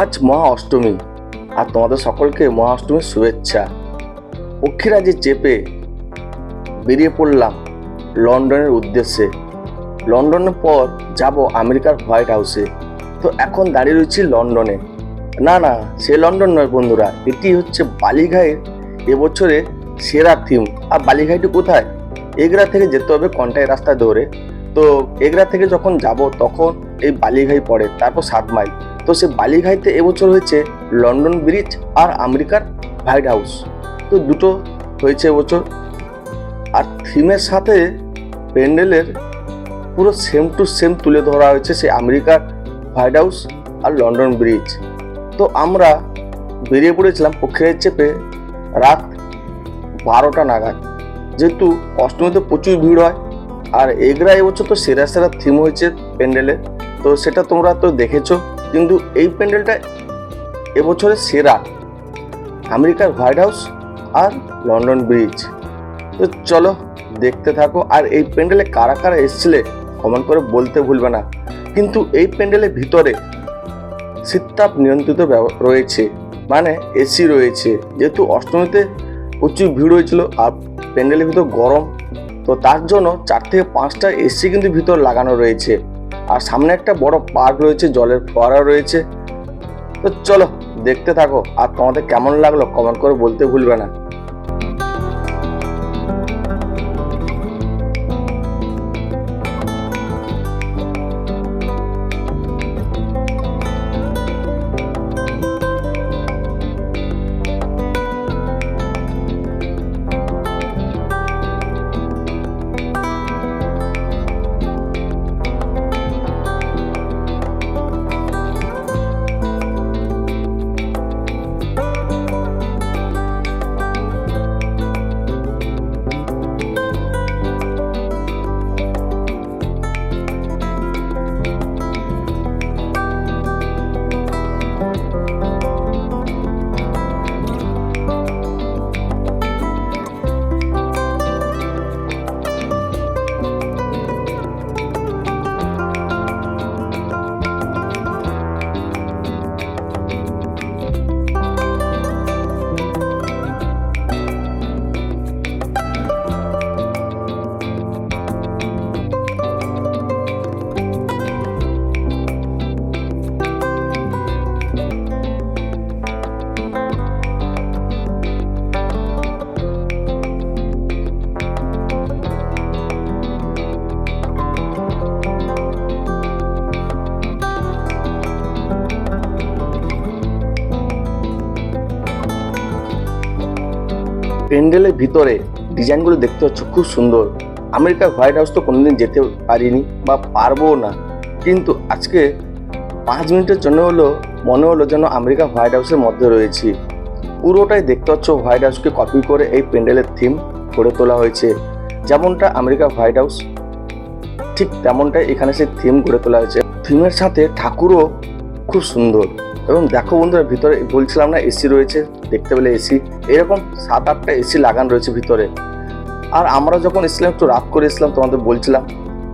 আজ মহা অষ্টমী আর তোমাদের সকলকে মহা অষ্টমীর শুভেচ্ছা। পক্ষীরাজে চেপে বেরিয়ে পড়লাম লন্ডনের উদ্দেশ্যে। লন্ডনের পর যাব আমেরিকার হোয়াইট হাউসে। তো এখন দাঁড়িয়ে রয়েছি লন্ডনে। না না, সে লন্ডন নয় বন্ধুরা, এটি হচ্ছে বালিঘাইয়ের এবছরে সেরা থিম। আর বালিঘাইটি কোথায়? এগরা থেকে যেতে হবে কন্টাই রাস্তা ধরে। তো এগরা থেকে যখন যাব তখন এই বালিঘাই পড়ে, তারপর সাত মাইল। তো সে বালিঘাইতে এবছর হয়েছে লন্ডন ব্রিজ আর আমেরিকার হোয়াইট হাউস। তো দুটো হয়েছে এবছর। আর থিমের সাথে প্যান্ডেলের পুরো সেম টু সেম তুলে ধরা হয়েছে সে আমেরিকার হোয়াইট হাউস আর লন্ডন ব্রিজ। তো আমরা বেরিয়ে পড়েছিলাম পক্ষের চেপে রাত বারোটা নাগাদ। যেহেতু অষ্টমীতে প্রচুর ভিড় হয়, আর এগরা এবছর তো সেরা সেরা থিম হয়েছে প্যান্ডেলে। তো সেটা তোমরা তো দেখেছ। কিন্তু এই প্যান্ডেলটা এবছরের সেরা। আমেরিকার হোয়াইট হাউস আর লন্ডন ব্রিজ। তো চলো দেখতে থাকো, আর এই প্যান্ডেলে কারা কারা এসছিলে কমেন্ট করে বলতে ভুলবে না। কিন্তু এই প্যান্ডেলের ভিতরে শীততাপ নিয়ন্ত্রিত রয়েছে। মানে এসি রয়েছে। যেহেতু অষ্টমীতে প্রচুর ভিড় হয়েছিল আর প্যান্ডেলের ভিতর গরম, তো তার জন্য চার থেকে পাঁচটা এসি কিন্তু ভিতর লাগানো রয়েছে। আর সামনে একটা বড় পার্ক রয়েছে, জলের ফোয়ারা রয়েছে। তো চলো, দেখতে থাকো। আর তোমাদের কেমন লাগল কমেন্ট করে বলতে ভুলবে না। প্যান্ডেলের ভিতরে ডিজাইনগুলো দেখতে হচ্ছে খুব সুন্দর। আমেরিকার হোয়াইট হাউস তো কোনোদিন যেতে পারিনি বা পারব না। কিন্তু আজকে পাঁচ মিনিটের জন্য হলো, মনে হলো যেন আমেরিকা হোয়াইট হাউসের মধ্যে রয়েছি। পুরোটাই দেখতে পাচ্ছ, হোয়াইট হাউসকে কপি করে এই প্যান্ডেলের থিম করে তোলা হয়েছে। যেমনটা আমেরিকা হোয়াইট হাউস, ঠিক তেমনটাই এখানে সেই থিম গড়ে তোলা হয়েছে। থিমের সাথে ঠাকুরও খুব সুন্দর। এবং দেখো বন্ধুরা, ভিতরে বলছিলাম না, এসি রয়েছে, দেখতে পেলে এসি। এরকম সাত আটটা এসি লাগানো রয়েছে ভিতরে। আর আমরা যখন এসেছিলাম, একটু রাত করে এসেছিলাম, তোমাদের বলছিলাম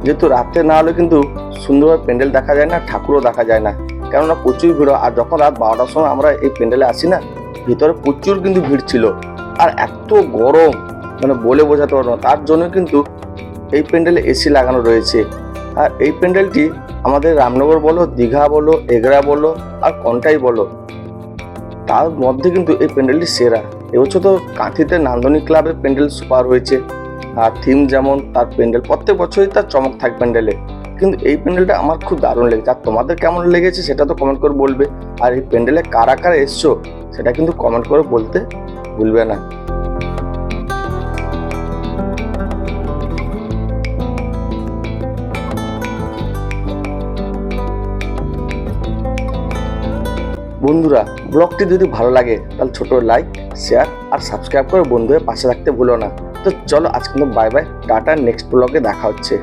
যেহেতু রাতে না হলে কিন্তু সুন্দরভাবে প্যান্ডেল দেখা যায় না, ঠাকুরও দেখা যায় না। কেননা প্রচুর ভিড় আর যখন রাত বারোটার সময় আমরা এই প্যান্ডেলে আসি না, ভিতরে প্রচুর কিন্তু ভিড় ছিল। আর এত গরম মানে বলে বোঝাতে পারব না। তার জন্য কিন্তু এই প্যান্ডেলে এসি লাগানো রয়েছে। আর এই প্যান্ডেলটি আমাদের রামনগর বলো, দীঘা বলো, এগরা বলো, আর কন্টাই বলো, তার মধ্যে কিন্তু এই প্যান্ডেলটি সেরা। এবছর তো কাঁথিতে নান্দনিক ক্লাবের প্যান্ডেল সুপার হয়েছে, আর থিম যেমন তার প্যান্ডেল, প্রত্যেক বছরই তার চমক থাকে প্যান্ডেলে। কিন্তু এই প্যান্ডেলটা আমার খুব দারুণ লেগেছে। আর তোমাদের কেমন লেগেছে সেটা তো কমেন্ট করে বলবে। আর এই প্যান্ডেলে কারা কারা এসছো, সেটা কিন্তু কমেন্ট করে বলতে ভুলবে না। বন্ধুরা ব্লগটি যদি ভালো লাগে, তাহলে ছোট লাইক শেয়ার আর সাবস্ক্রাইব করে বন্ধুদের পাশে থাকতে ভুলো না। তো চলো আজকে বাই বাই টাটা নেক্সট ব্লগে দেখা হচ্ছে।